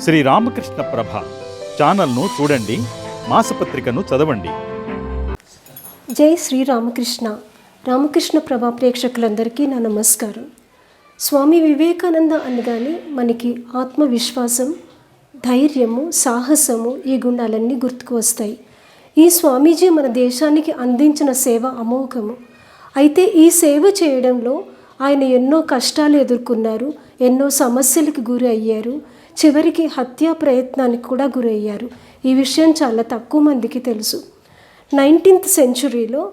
శ్రీ రామకృష్ణ ప్రభ ఛానల్ను చూడండి మాసపత్రికను చదవండి. జై శ్రీ రామకృష్ణ. రామకృష్ణ ప్రభా ప్రేక్షకులందరికీ నా నమస్కారం. స్వామి వివేకానంద అనగానే మనకి ఆత్మవిశ్వాసం ధైర్యము సాహసము ఈ గుణాలన్నీ గుర్తుకు వస్తాయి. ఈ స్వామీజీ మన దేశానికి అందించిన సేవ అమోఘము. అయితే ఈ సేవ చేయడంలో ఆయన ఎన్నో కష్టాలు ఎదుర్కొన్నారు ఎన్నో సమస్యలకు గురి అయ్యారు చివరికి హత్యా ప్రయత్నానికి కూడా గురయ్యారు. ఈ విషయం చాలా తక్కువ మందికి తెలుసు. నైన్టీన్త్ సెంచురీలో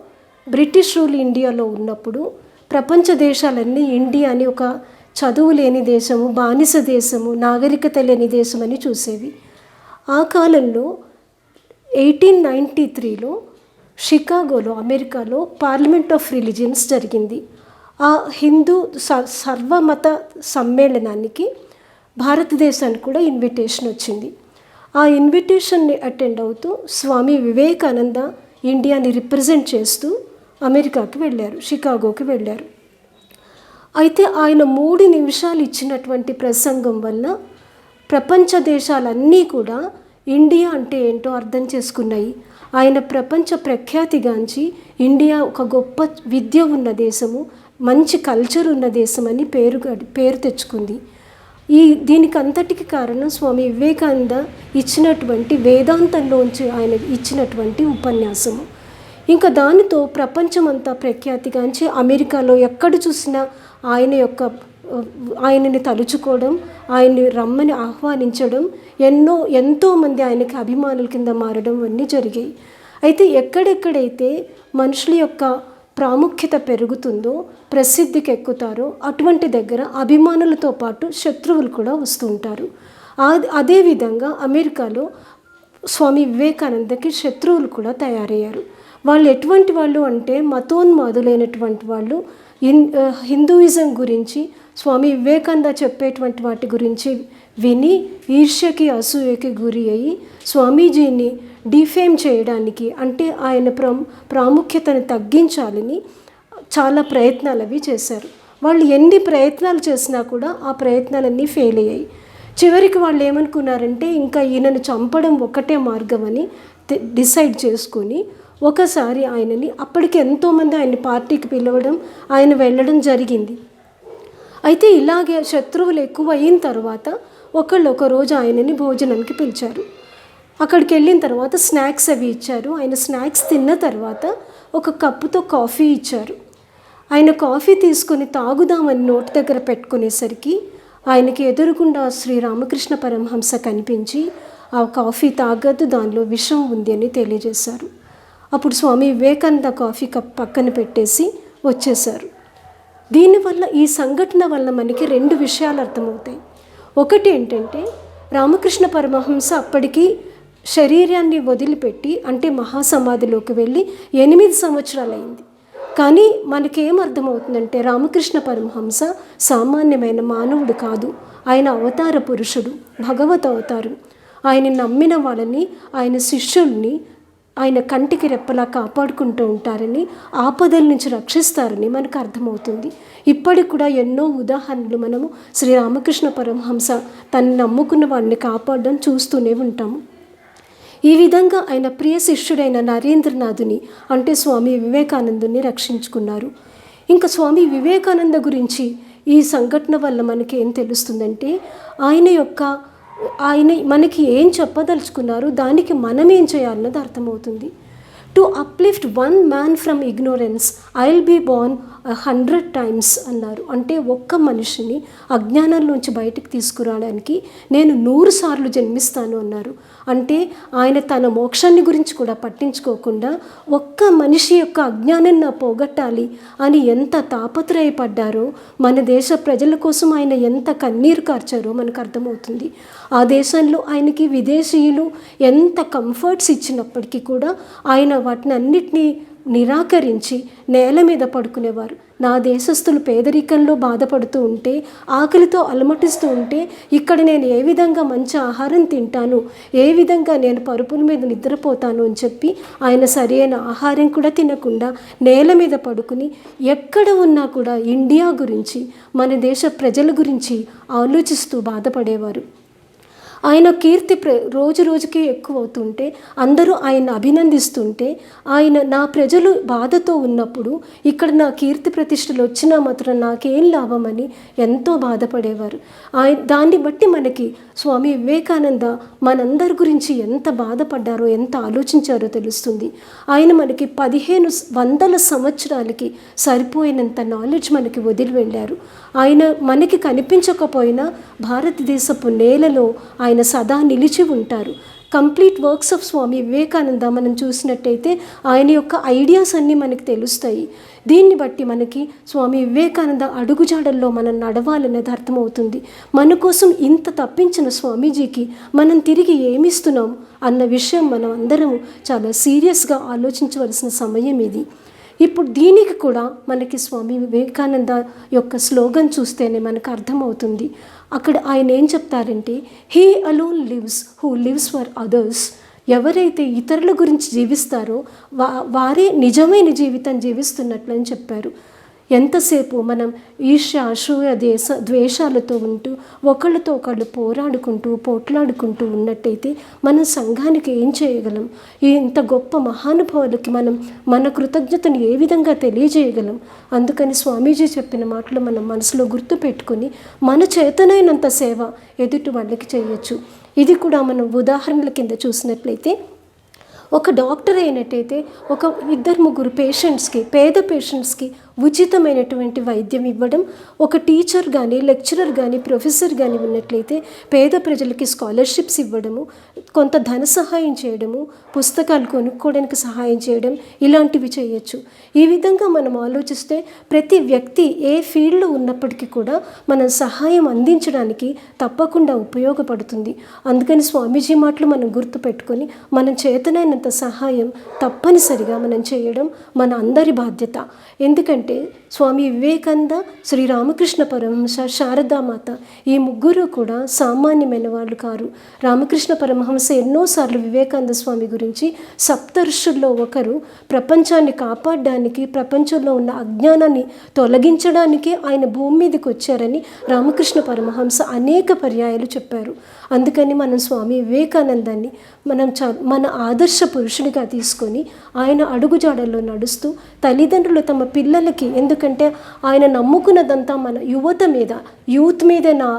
బ్రిటిష్ రూల్ ఇండియాలో ఉన్నప్పుడు ప్రపంచ దేశాలన్నీ ఇండియాని ఒక చదువు లేని దేశము బానిస దేశము నాగరికత లేని దేశం అని చూసేవి. ఆ కాలంలో ఎయిటీన్ నైంటీ త్రీలో షికాగోలో అమెరికాలో పార్లమెంట్ ఆఫ్ రిలీజియన్స్ జరిగింది. ఆ హిందూ స సర్వమత సమ్మేళనానికి భారతదేశానికి కూడా ఇన్విటేషన్ వచ్చింది. ఆ ఇన్విటేషన్ని అటెండ్ అవుతూ స్వామి వివేకానంద ఇండియాని రిప్రజెంట్ చేస్తూ అమెరికాకి వెళ్ళారు షికాగోకి వెళ్ళారు. అయితే ఆయన మూడు నిమిషాలు ఇచ్చినటువంటి ప్రసంగం వల్ల ప్రపంచ దేశాలన్నీ కూడా ఇండియా అంటే ఏంటో అర్థం చేసుకున్నాయి. ఆయన ప్రపంచ ప్రఖ్యాతిగాంచి ఇండియా ఒక గొప్ప విద్య ఉన్న దేశము మంచి కల్చర్ ఉన్న దేశం అని పేరు పేరు తెచ్చుకుంది. ఈ దీనికి అంతటికి కారణం స్వామి వివేకానంద ఇచ్చినటువంటి వేదాంతంలోంచి ఆయన ఇచ్చినటువంటి ఉపన్యాసము. ఇంకా దానితో ప్రపంచమంతా ప్రఖ్యాతిగాంచి అమెరికాలో ఎక్కడ చూసినా ఆయన యొక్క ఆయనని తలుచుకోవడం ఆయన్ని రమ్మని ఆహ్వానించడం ఎన్నో ఎంతోమంది ఆయనకి అభిమానుల కింద మారడం అన్నీ జరిగాయి. అయితే ఎక్కడెక్కడైతే మనుషుల యొక్క ప్రాముఖ్యత పెరుగుతుందో ప్రసిద్ధికి ఎక్కుతారో అటువంటి దగ్గర అభిమానులతో పాటు శత్రువులు కూడా వస్తుంటారు ఆ- అదేవిధంగా అమెరికాలో స్వామి వివేకానందకి శత్రువులు కూడా తయారయ్యారు. వాళ్ళు ఎటువంటి వాళ్ళు అంటే మతోన్మాదులైనటువంటి వాళ్ళు. ఇన్ హిందూయిజం గురించి స్వామి వివేకానంద చెప్పేటువంటి వాటి గురించి విని ఈర్ష్యకి అసూయకి గురి అయ్యి స్వామీజీని డిఫేమ్ చేయడానికి అంటే ఆయన ప్రా ప్రాముఖ్యతను తగ్గించాలని చాలా ప్రయత్నాలు అవి చేశారు. వాళ్ళు ఎన్ని ప్రయత్నాలు చేసినా కూడా ఆ ప్రయత్నాలన్నీ ఫెయిల్ అయ్యాయి. చివరికి వాళ్ళు ఏమనుకున్నారంటే ఇంకా ఈయనను చంపడం ఒకటే మార్గం అని డిసైడ్ చేసుకొని ఒకసారి ఆయనని అప్పటికి ఎంతోమంది ఆయన పార్టీకి పిలవడం ఆయన వెళ్ళడం జరిగింది. అయితే ఇలాగే శత్రువులు ఎక్కువ అయిన తర్వాత ఒకళ్ళు ఒక రోజు ఆయనని భోజనానికి పిలిచారు. అక్కడికి వెళ్ళిన తర్వాత స్నాక్స్ అవి ఇచ్చారు. ఆయన స్నాక్స్ తిన్న తర్వాత ఒక కప్పుతో కాఫీ ఇచ్చారు. ఆయన కాఫీ తీసుకొని తాగుదామని నోటి దగ్గర పెట్టుకునేసరికి ఆయనకి ఎదురుగుండా శ్రీ రామకృష్ణ పరమహంస కనిపించి ఆ కాఫీ తాగద్దు దానిలో విషం ఉంది అని తెలియజేశారు. అప్పుడు స్వామి వివేకానంద కాఫీ కప్ పక్కన పెట్టేసి వచ్చేశారు. దీనివల్ల ఈ సంఘటన వల్ల మనకి రెండు విషయాలు అర్థమవుతాయి. ఒకటి ఏంటంటే రామకృష్ణ పరమహంస అప్పటికి శరీరాన్ని వదిలిపెట్టి అంటే మహాసమాధిలోకి వెళ్ళి ఎనిమిది సంవత్సరాలైంది. కానీ మనకేం అర్థమవుతుందంటే రామకృష్ణ పరమహంస సామాన్యమైన మానవుడు కాదు. ఆయన అవతార పురుషుడు భగవత్ అవతారం. ఆయన నమ్మిన వాళ్ళని ఆయన శిష్యుల్ని ఆయన కంటికి రెప్పలా కాపాడుకుంటూ ఉంటారని ఆపదల నుంచి రక్షిస్తారని మనకు అర్థమవుతుంది. ఇప్పటికి కూడా ఎన్నో ఉదాహరణలు మనము శ్రీ రామకృష్ణ పరమహంస తను నమ్ముకున్న వాడిని కాపాడడం చూస్తూనే ఉంటాము. ఈ విధంగా ఆయన ప్రియ శిష్యుడైన నరేంద్రనాథుని అంటే స్వామి వివేకానందుని రక్షించుకున్నారు. ఇంకా స్వామి వివేకానంద గురించి ఈ సంఘటన వల్ల మనకి ఏం తెలుస్తుందంటే ఆయన యొక్క ఆయన మనకి ఏం చెప్పదలుచుకున్నారు దానికి మనం ఏం చేయాలన్నది అర్థమవుతుంది. To uplift one man from ignorance I will be born hundred times అన్నారు. అంటే ఒక్క మనిషిని అజ్ఞానంలోంచి బయటకు తీసుకురావడానికి నేను నూరు సార్లు జన్మిస్తాను అన్నారు. అంటే ఆయన తన మోక్షాన్ని గురించి కూడా పట్టించుకోకుండా ఒక్క మనిషి యొక్క అజ్ఞానాన్ని నా పోగొట్టాలి అని ఎంత తాపత్రయపడ్డారో మన దేశ ప్రజల కోసం ఆయన ఎంత కన్నీరు కార్చారో మనకు అర్థమవుతుంది. ఆ దేశంలో ఆయనకి విదేశీయులు ఎంత కంఫర్ట్స్ ఇచ్చినప్పటికీ కూడా ఆయన వాటిని అన్నిటినీ నిరాకరించి నేల మీద పడుకునేవారు. నా దేశస్థులు పేదరికంలో బాధపడుతూ ఉంటే ఆకలితో అలమటిస్తూ ఉంటే ఇక్కడ నేను ఏ విధంగా మంచి ఆహారం తింటాను ఏ విధంగా నేను పరుపుల మీద నిద్రపోతాను అని చెప్పి ఆయన సరైన ఆహారం కూడా తినకుండా నేల మీద పడుకుని ఎక్కడ ఉన్నా కూడా ఇండియా గురించి మన దేశ ప్రజల గురించి ఆలోచిస్తూ బాధపడేవారు. ఆయన కీర్తి ప్ర రోజు రోజుకి ఎక్కువ అవుతుంటే అందరూ ఆయన అభినందిస్తుంటే ఆయన నా ప్రజలు బాధతో ఉన్నప్పుడు ఇక్కడ నా కీర్తి ప్రతిష్టలు వచ్చినా మాత్రం నాకేం లాభమని ఎంతో బాధపడేవారు. ఆయన దాన్ని బట్టి మనకి స్వామి వివేకానంద మనందరి గురించి ఎంత బాధపడ్డారో ఎంత ఆలోచించారో తెలుస్తుంది. ఆయన మనకి పదిహేను వందల సంవత్సరాలకి సరిపోయినంత నాలెడ్జ్ మనకి వదిలి వెళ్ళారు. ఆయన మనకి కనిపించకపోయినా భారతదేశపు నేలలో ఆయన ఆయన సదా నిలిచి ఉంటారు. Complete works of Swami Vivekananda మనం చూసినట్టయితే ఆయన యొక్క ఐడియాస్ అన్నీ మనకు తెలుస్తాయి. దీన్ని బట్టి మనకి స్వామి వివేకానంద అడుగుజాడల్లో మనం నడవాలనేది అర్థమవుతుంది. మన కోసం ఇంత తప్పించిన స్వామీజీకి మనం తిరిగి ఏమిస్తున్నాం? అన్న విషయం మనం అందరం చాలా సీరియస్గా ఆలోచించవలసిన సమయం ఇది. ఇప్పుడు దీనికి కూడా మనకి స్వామి వివేకానంద యొక్క స్లోగన్ చూస్తేనే మనకు అర్థమవుతుంది. అక్కడ ఆయన ఏం చెప్తారంటే he alone lives who lives for others ఎవరైతే ఇతరుల గురించి జీవిస్తారో వా వారే నిజమైన జీవితం జీవిస్తున్నట్లు అని చెప్పారు. ఎంతసేపు మనం ఈర్ష్య అసూయ దేశ ద్వేషాలతో ఉంటూ ఒకళ్ళతో ఒకళ్ళు పోరాడుకుంటూ పోట్లాడుకుంటూ ఉన్నట్టయితే మనం సంఘానికి ఏం చేయగలం? ఇంత గొప్ప మహానుభావులకి మనం మన కృతజ్ఞతను ఏ విధంగా తెలియజేయగలం? అందుకని స్వామీజీ చెప్పిన మాటలు మనం మనసులో గుర్తు పెట్టుకుని మన చేతనైనంత సేవ ఎదుటి వాళ్ళకి చేయొచ్చు. ఇది కూడా మనం ఉదాహరణల కింద చూసినట్లయితే ఒక డాక్టర్ అయినట్టయితే ఒక ఇద్దరు ముగ్గురు పేషెంట్స్కి పేద పేషెంట్స్కి ఉచితమైనటువంటి వైద్యం ఇవ్వడం ఒక టీచర్ కానీ లెక్చరర్ కానీ ప్రొఫెసర్ కానీ ఉన్నట్లయితే పేద ప్రజలకి స్కాలర్షిప్స్ ఇవ్వడము కొంత ధన సహాయం చేయడము పుస్తకాలు కొనుక్కోవడానికి సహాయం చేయడం ఇలాంటివి చేయొచ్చు. ఈ విధంగా మనం ఆలోచిస్తే ప్రతి వ్యక్తి ఏ ఫీల్డ్లో ఉన్నప్పటికీ కూడా మనం సహాయం అందించడానికి తప్పకుండా ఉపయోగపడుతుంది. అందుకని స్వామీజీ మాటలు మనం గుర్తుపెట్టుకొని మనం చేతనైన చేతనైనంత సహాయం తప్పనిసరిగా మనం చేయడం మన అందరి బాధ్యత. ఎందుకంటే స్వామి వివేకానంద శ్రీ రామకృష్ణ పరమహంస శారదామాత ఈ ముగ్గురు కూడా సామాన్యమైన వాళ్ళు కారు. రామకృష్ణ పరమహంస ఎన్నోసార్లు వివేకానంద స్వామి గురించి సప్తర్షుల్లో ఒకరు ప్రపంచాన్ని కాపాడడానికి ప్రపంచంలో ఉన్న అజ్ఞానాన్ని తొలగించడానికి ఆయన భూమి మీదకి వచ్చారని రామకృష్ణ పరమహంస అనేక పర్యాయాలు చెప్పారు. అందుకని మనం స్వామి వివేకానందాన్ని మనం చ మన ఆదర్శ పురుషుడిగా తీసుకొని ఆయన అడుగుజాడల్లో నడుస్తూ తల్లిదండ్రులు తమ పిల్లలకి ఎందుకంటే ఆయన నమ్ముకున్నదంతా మన యువత మీద యూత్ మీద నా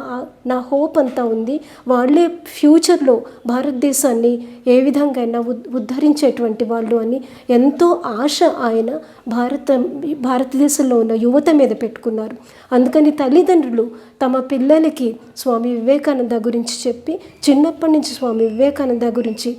నా హోప్ అంతా ఉంది. వాళ్ళే ఫ్యూచర్లో భారతదేశాన్ని ఏ విధంగా ఉద్ ఉద్ధరించేటువంటి వాళ్ళు అని ఎంతో ఆశ ఆయన భారత భారతదేశంలో ఉన్న యువత మీద పెట్టుకున్నారు. అందుకని తల్లిదండ్రులు తమ పిల్లలకి స్వామి వివేకానంద గురించి చెప్పి చిన్నప్పటి నుంచి స్వామి వివేకానంద గురించి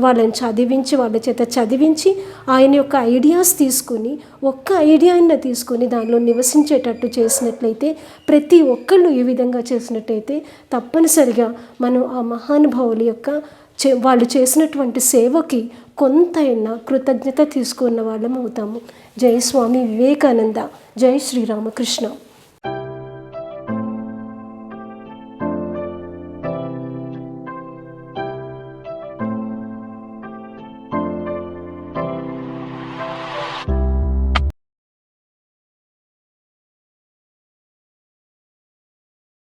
వాళ్ళని చదివించి వాళ్ళ చేత చదివించి ఆయన యొక్క ఐడియాస్ తీసుకుని ఒక్క ఐడియాని తీసుకుని దానిలో నివసించేటట్టు చేసినట్లయితే ప్రతి ఒక్కళ్ళు ఈ విధంగా చేసినట్టయితే తప్పనిసరిగా మనం ఆ మహానుభావుల యొక్క చే వాళ్ళు చేసినటువంటి సేవకి కొంతైనా కృతజ్ఞత తీసుకున్న వాళ్ళం అవుతాము. జై స్వామి వివేకానంద. జై శ్రీరామకృష్ణ.